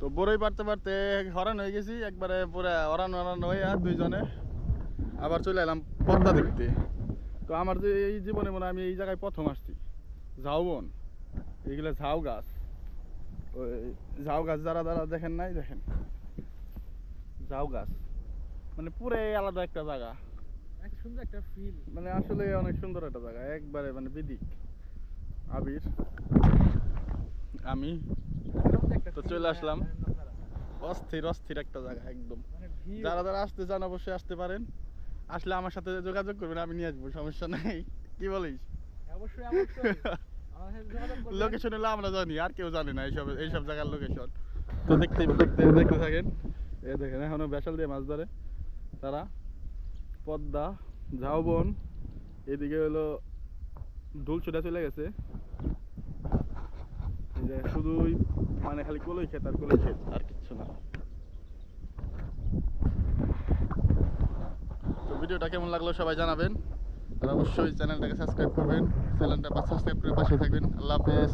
তো বড়ই পারতে পারতে হরান হয়ে গেছি একবারে পুরো হরান হরান হয়ে আর দুইজনে আবার চলে এলাম পদ্মা দেখতে। তো আমার যে এই জীবনে মনে আমি এই জায়গায় প্রথম আসছি। ঝাউবন এইগুলো ঝাউ গাছ। ওই ঝাউ গাছ যারা যারা দেখেন নাই দেখেন। ঝাউ গাছ। মানে পুরাই আলাদা একটা জায়গা। এক সুন্দর একটা ফিল মানে আসলে অনেক সুন্দর একটা জায়গা একবারে মানে বিদিক। আবির আমি। তো চলে আসলাম। অস্থির অস্থির একটা জায়গা একদম। মানে যারা যারা আসতে চান অবশ্যই আসতে পারেন। আসলে আমার সাথে যোগাযোগ করবেন আমি নিয়ে আসব সমস্যা নাই। কি বলিস। লোকেশন হলো আমরা জানি আর কেউ জানে না এইসব এইসব জায়গার লোকেশন তো দেখতে দেখতে দেখতে থাকেন। এই দেখেন এখনও বেসাল দিয়ে মাছ ধরে। তারা পদ্মা ঝাউবন এদিকে হলো ঢোল ছুটা চলে গেছে। শুধুই মানে খালি কলই খেত আর কলই খেত আর কিচ্ছু না। তো ভিডিওটা কেমন লাগল সবাই জানাবেন। আর অবশ্যই চ্যানেলটাকে সাবস্ক্রাইব করবেন। চ্যানেলটা সাবস্ক্রাইব করে পাশে থাকবেন। আল্লাহ হাফেজ।